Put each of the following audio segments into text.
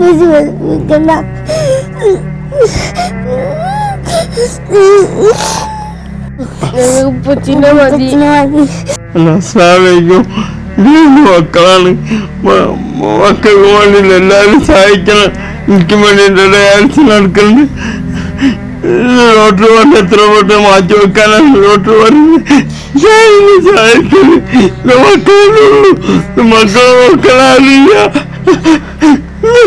വിഷമിക്കണ്ട ഉപ്പച്ചിനെ മതി മൂന്ന് മക്കളാണ്. മക്കൾക്ക് വേണ്ടി എല്ലാവരും സഹായിക്കണം. എനിക്ക് വേണ്ടി എന്റെ ഡയാലിസിസ് നടക്കുന്നുണ്ട്. ഡോക്ടർ പറഞ്ഞ് എത്ര പോട്ട് മാറ്റി വെക്കാനാണ് ഡോക്ടർ പറഞ്ഞത് ഞാൻ മക്കളെ മക്കളെ മക്കളേ ഉള്ളൂ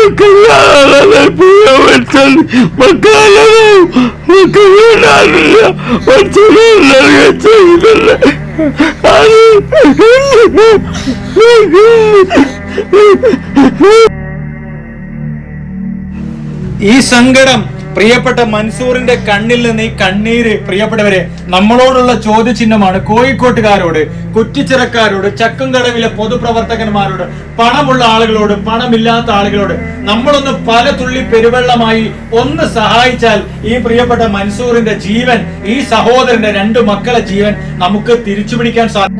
ഇത് മക്കളെ മക്കളാണില്ല ഈ സങ്കടം പ്രിയപ്പെട്ട മൻസൂറിന്റെ കണ്ണിൽ നിന്ന് ഈ കണ്ണീര് പ്രിയപ്പെട്ടവരെ നമ്മളോടുള്ള ചോദ്യചിഹ്നമാണ് കോഴിക്കോട്ടുകാരോട് കുറ്റിച്ചിറക്കാരോട് ചക്കുംകടവിലെ പൊതുപ്രവർത്തകന്മാരോട് പണമുള്ള ആളുകളോട് പണമില്ലാത്ത ആളുകളോട്. നമ്മളൊന്ന് പല തുള്ളി പെരുവെള്ളമായി ഒന്ന് സഹായിച്ചാൽ ഈ പ്രിയപ്പെട്ട മൻസൂറിന്റെ ജീവൻ ഈ സഹോദരന്റെ രണ്ട് മക്കളെ ജീവൻ നമുക്ക് തിരിച്ചു പിടിക്കാൻ സാധിക്കും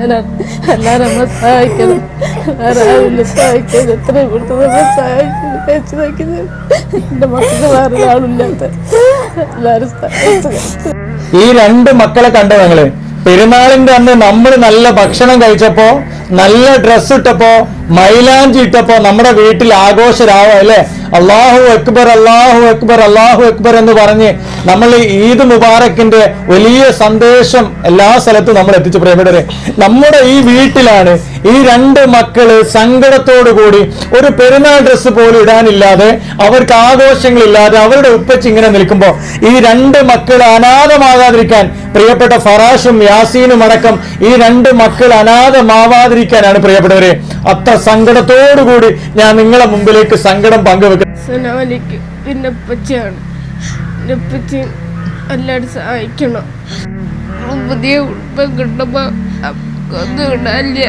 ഈ രണ്ട് മക്കളെ കണ്ടു ഞങ്ങൾ പെരുന്നാളിന്റെ അന്ന് നമ്മൾ നല്ല ഭക്ഷണം കഴിച്ചപ്പോ നല്ല ഡ്രസ് ഇട്ടപ്പോ മൈലാഞ്ചി ഇട്ടപ്പോ നമ്മുടെ വീട്ടിൽ ആഘോഷരാവോ അല്ലെ? അള്ളാഹു അക്ബർ അള്ളാഹു അക്ബർ അള്ളാഹു അക്ബർ എന്ന് പറഞ്ഞ് നമ്മൾ ഈദ് മുബാറക്കിന്റെ വലിയ സന്ദേശം എല്ലാ സ്ഥലത്തും നമ്മൾ എത്തിച്ചു. പ്രിയപ്പെട്ടവരെ നമ്മുടെ ഈ വീട്ടിലാണ് ഈ രണ്ട് മക്കൾ സങ്കടത്തോടു കൂടി ഒരു പെരുന്നാൾ ഡ്രസ്സ് പോലും ഇടാനില്ലാതെ അവർക്ക് ആഘോഷങ്ങളില്ലാതെ അവരുടെ ഉപ്പച്ച് ഇങ്ങനെ നിൽക്കുമ്പോൾ ഈ രണ്ട് മക്കൾ അനാഥമാകാതിരിക്കാൻ പ്രിയപ്പെട്ട ഫറാഷും യാസീനും അടക്കം ഈ രണ്ട് മക്കൾ അനാഥമാവാതിരിക്കാനാണ് പ്രിയപ്പെട്ടവരെ. അത്ര സങ്കടത്തോടു കൂടി ഞാൻ നിങ്ങളെ മുമ്പിലേക്ക് സങ്കടം ഉപ്പച്ചി എല്ലാവരും സഹായിക്കണം. പുതിയ കുടുംബം കിട്ടുമ്പോ ഒന്നും ഇടാനില്ല.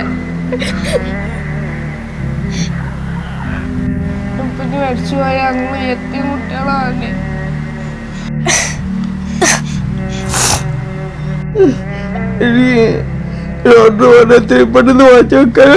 ഉപ്പിന് മരിച്ചു പോയ അങ്ങ് എത്തി കുട്ടികളാണ്. എത്രയും പെട്ടെന്ന് മാറ്റി വെക്കാൻ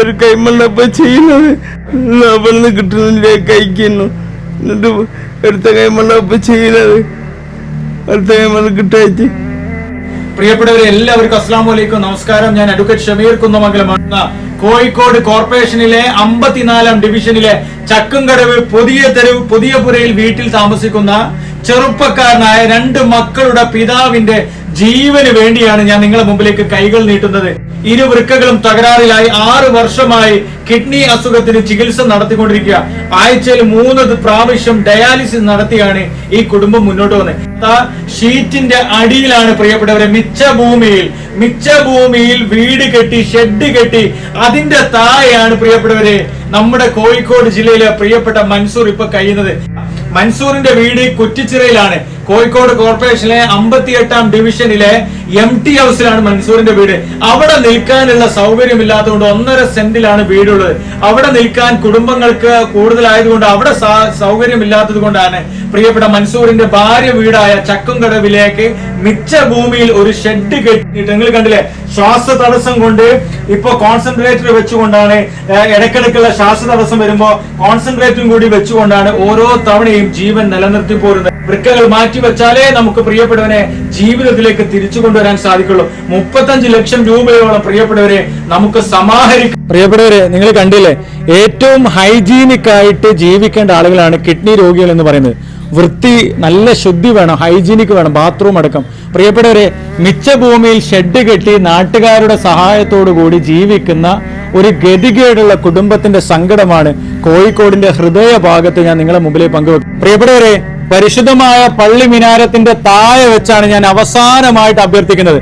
ഒരു കൈമണ്ണപ്പ ചെയ്യുന്നത്. ലാഭം കിട്ടുന്നില്ല കഴിക്കുന്നു എന്നിട്ട് എടുത്ത കൈമണ്ണപ്പ ചെയ്യുന്നത് അടുത്ത കിട്ടയച്ച് പ്രിയപ്പെട്ടവരെ എല്ലാവർക്കും അസ്ലാം വലൈക്കും നമസ്കാരം. ഞാൻ അഡ്വക്കേറ്റ് ഷമീർ കുന്നമംഗലമാണ്. കോഴിക്കോട് കോർപ്പറേഷനിലെ അമ്പത്തിനാലാം ഡിവിഷനിലെ ചക്കുംകടവ് പുതിയ തെരുവ് പുതിയ പുരയിൽ വീട്ടിൽ താമസിക്കുന്ന ചെറുപ്പക്കാരനായ രണ്ട് മക്കളുടെ പിതാവിന്റെ ജീവന് വേണ്ടിയാണ് ഞാൻ നിങ്ങളുടെ മുമ്പിലേക്ക് കൈകൾ നീട്ടുന്നത്. ഇരു വൃക്കകളും തകരാറിലായി ആറ് വർഷമായി കിഡ്നി അസുഖത്തിന് ചികിത്സ നടത്തിക്കൊണ്ടിരിക്കുക. ആഴ്ചയിൽ മൂന്ന് പ്രാവശ്യം ഡയാലിസിസ് നടത്തിയാണ് ഈ കുടുംബം മുന്നോട്ട് വന്നത് ഷീറ്റിന്റെ അടിയിലാണ് പ്രിയപ്പെട്ടവരെ മിച്ച ഭൂമിയിൽ മിച്ച ഭൂമിയിൽ വീട് കെട്ടി ഷെഡ് കെട്ടി അതിന്റെ താഴെയാണ് പ്രിയപ്പെട്ടവരെ നമ്മുടെ കോഴിക്കോട് ജില്ലയിലെ പ്രിയപ്പെട്ട മൻസൂർ ഇപ്പൊ കഴിയുന്നത്. മൻസൂറിന്റെ വീട് കുറ്റിച്ചിറയിലാണ്. കോഴിക്കോട് കോർപ്പറേഷനിലെ അമ്പത്തിയെട്ടാം ഡിവിഷനിലെ എം ടി ഹൗസിലാണ് മൻസൂറിന്റെ വീട്. അവിടെ നിൽക്കാനുള്ള സൗകര്യം ഇല്ലാത്തതുകൊണ്ട് ഒന്നര സെന്റിലാണ് വീടുള്ളത്. അവിടെ നിൽക്കാൻ കുടുംബങ്ങൾക്ക് കൂടുതലായതുകൊണ്ട് അവിടെ സൗകര്യം ഇല്ലാത്തത് കൊണ്ടാണ് പ്രിയപ്പെട്ട മൻസൂറിന്റെ ഭാര്യ വീടായ ചക്കുംകടവിലേക്ക് മിച്ച ഭൂമിയിൽ ഒരു ഷെഡ് കെട്ടിയിട്ട്. നിങ്ങൾ കണ്ടില്ലേ? ശ്വാസ തടസ്സം കൊണ്ട് ഇപ്പൊ കോൺസെൻട്രേറ്റർ വെച്ചുകൊണ്ടാണ് ഇടയ്ക്കിടയ്ക്കുള്ള ശ്വാസ തടസ്സം വരുമ്പോ കോൺസെൻട്രേറ്ററും കൂടി വെച്ചുകൊണ്ടാണ് ഓരോ തവണയും ജീവൻ നിലനിർത്തി പോരുന്നത് വൃക്കകൾ മാറ്റി വെച്ചാലേ നമുക്ക് പ്രിയപ്പെട്ടവനെ ജീവിതത്തിലേക്ക് തിരിച്ചു കൊണ്ടുവരാൻ സാധിക്കുള്ളൂ. മുപ്പത്തഞ്ച് ലക്ഷം രൂപയോളം പ്രിയപ്പെട്ടവരെ നമുക്ക് സമാഹരിക്കാം പ്രിയപ്പെട്ടവരെ നിങ്ങൾ കണ്ടില്ലേ? ഏറ്റവും ഹൈജീനിക് ആയിട്ട് ജീവിക്കേണ്ട ആളുകളാണ് കിഡ്നി രോഗികൾ എന്ന് പറയുന്നത്. വൃത്തി നല്ല ശുദ്ധി വേണം ഹൈജീനിക് വേണം ബാത്റൂം അടക്കം. പ്രിയപ്പെട്ടവരെ മിച്ച ഭൂമിയിൽ ഷെഡ് കെട്ടി നാട്ടുകാരുടെ സഹായത്തോടു കൂടി ജീവിക്കുന്ന ഒരു ഗതികേടുള്ള കുടുംബത്തിന്റെ സങ്കടമാണ് കോഴിക്കോടിന്റെ ഹൃദയ ഭാഗത്ത് ഞാൻ നിങ്ങളെ മുമ്പിലേക്ക് പങ്കുവെക്കും പ്രിയപ്പെട്ടവരെ പരിശുദ്ധമായ പള്ളി മിനാരത്തിന്റെ താഴെ വെച്ചാണ് ഞാൻ അവസാനമായിട്ട് അഭ്യർത്ഥിക്കുന്നത്.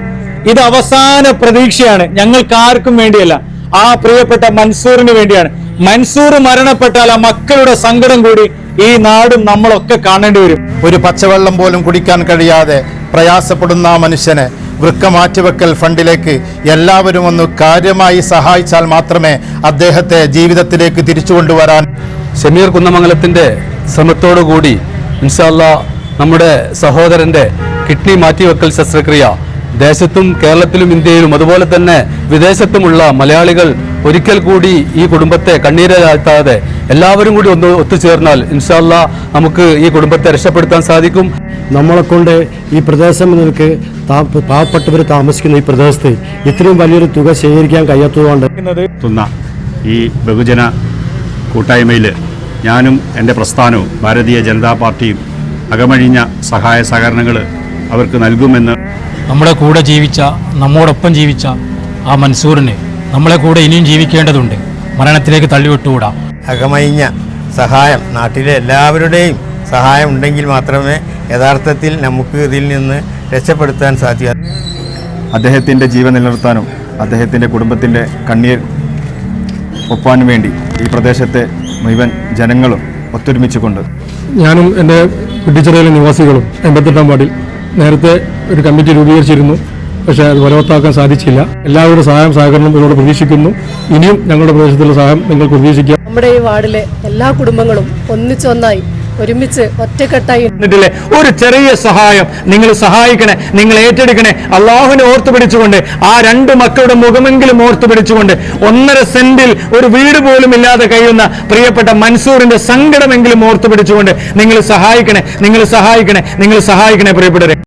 ഇത് അവസാന പ്രതീക്ഷയാണ്. ഞങ്ങൾക്ക് ആർക്കും വേണ്ടിയല്ല. ആ പ്രിയപ്പെട്ട മൻസൂറിന് വേണ്ടിയാണ്. മൻസൂർ മരണപ്പെട്ടാൽ ആ മക്കളുടെ സങ്കടം കൂടി ഈ നാടും നമ്മളൊക്കെ കാണേണ്ടി വരും. ഒരു പച്ചവെള്ളം പോലും കുടിക്കാൻ കഴിയാതെ പ്രയാസപ്പെടുന്ന ആ മനുഷ്യനെ വൃക്ക മാറ്റിവെക്കൽ ഫണ്ടിലേക്ക് എല്ലാവരും ഒന്ന് കാര്യമായി സഹായിച്ചാൽ മാത്രമേ അദ്ദേഹത്തെ ജീവിതത്തിലേക്ക് തിരിച്ചു കൊണ്ടുവരാൻ ഷമീർ ശ്രമത്തോടു ശ്രമത്തോടുകൂടി ഇൻഷാല്ല നമ്മുടെ സഹോദരന്റെ കിഡ്നി മാറ്റിവെക്കൽ ശസ്ത്രക്രിയ ദേശത്തും കേരളത്തിലും ഇന്ത്യയിലും അതുപോലെ തന്നെ വിദേശത്തുമുള്ള മലയാളികൾ ഒരിക്കൽ കൂടി ഈ കുടുംബത്തെ കണ്ണീരാഴ്ത്താതെ എല്ലാവരും കൂടി ഒന്ന് ഒത്തുചേർന്നാൽ ഇൻഷാല്ല നമുക്ക് ഈ കുടുംബത്തെ രക്ഷപ്പെടുത്താൻ സാധിക്കും. നമ്മളെ കൊണ്ട് ഈ പ്രദേശം നിൽക്ക് പാവപ്പെട്ടവർ താമസിക്കുന്ന ഈ പ്രദേശത്ത് ഇത്രയും വലിയൊരു തുക ശേഖരിക്കാൻ കഴിയാത്തതുകൊണ്ട് ഈ ബഹുജന കൂട്ടായ്മയിൽ ഞാനും എന്റെ പ്രസ്ഥാനവും ഭാരതീയ ജനതാ പാർട്ടിയും അകമഴിഞ്ഞ സഹായ സഹകരണങ്ങൾ അവർക്ക് നൽകുമെന്ന് നമ്മുടെ കൂടെ ജീവിച്ച നമ്മോടൊപ്പം ജീവിച്ച ആ മൻസൂറിന് നമ്മളെ കൂടെ ഇനിയും ജീവിക്കേണ്ടതുണ്ട്. മരണത്തിലേക്ക് തള്ളിവിട്ടുകൂടാ. അകമഴിഞ്ഞ സഹായം നാട്ടിലെ എല്ലാവരുടെയും സഹായം ഉണ്ടെങ്കിൽ മാത്രമേ യഥാർത്ഥത്തിൽ നമുക്ക് ഇതിൽ നിന്ന് രക്ഷപ്പെടുത്താൻ സാധിക്കൂ. അദ്ദേഹത്തിന്റെ ജീവൻ നിലനിർത്താനും അദ്ദേഹത്തിന്റെ കുടുംബത്തിന്റെ കണ്ണീർ ഒപ്പാനും വേണ്ടി ഈ പ്രദേശത്തെ മുഴുവൻ ജനങ്ങളും ഒത്തൊരുമിച്ചുകൊണ്ട് ഞാനും എന്റെ കുട്ടിച്ചിറയിലെ നിവാസികളും എൺപത്തെട്ടാം വാർഡിൽ നേരത്തെ ഒരു കമ്മിറ്റി രൂപീകരിച്ചിരുന്നു. പക്ഷേ അത് ഫലവത്താക്കാൻ സാധിച്ചില്ല. എല്ലാവരുടെ സഹായം സഹകരണം ഇതിനോട് പ്രതീക്ഷിക്കുന്നു. ഇനിയും ഞങ്ങളുടെ പ്രദേശത്തുള്ള സഹായം നിങ്ങൾ പ്രതീക്ഷിക്കുക നമ്മുടെ ഈ വാർഡിലെ എല്ലാ കുടുംബങ്ങളും ഒന്നിച്ചൊന്നായി ഒരുമിച്ച് ഒറ്റക്കെട്ടായി എന്നിട്ടില്ലേ? ഒരു ചെറിയ സഹായം. നിങ്ങൾ സഹായിക്കണേ നിങ്ങൾ ഏറ്റെടുക്കണേ. അള്ളാഹുവിനെ ഓർത്തു പിടിച്ചുകൊണ്ട് ആ രണ്ട് മക്കളുടെ മുഖമെങ്കിലും ഓർത്തു പിടിച്ചുകൊണ്ട് ഒന്നര സെന്റിൽ ഒരു വീട് പോലും ഇല്ലാതെ കഴിയുന്ന പ്രിയപ്പെട്ട മൻസൂറിന്റെ സങ്കടമെങ്കിലും ഓർത്തു പിടിച്ചുകൊണ്ട് നിങ്ങൾ സഹായിക്കണേ നിങ്ങൾ സഹായിക്കണേ നിങ്ങൾ സഹായിക്കണേ പ്രിയപ്പെട്ടവരെ.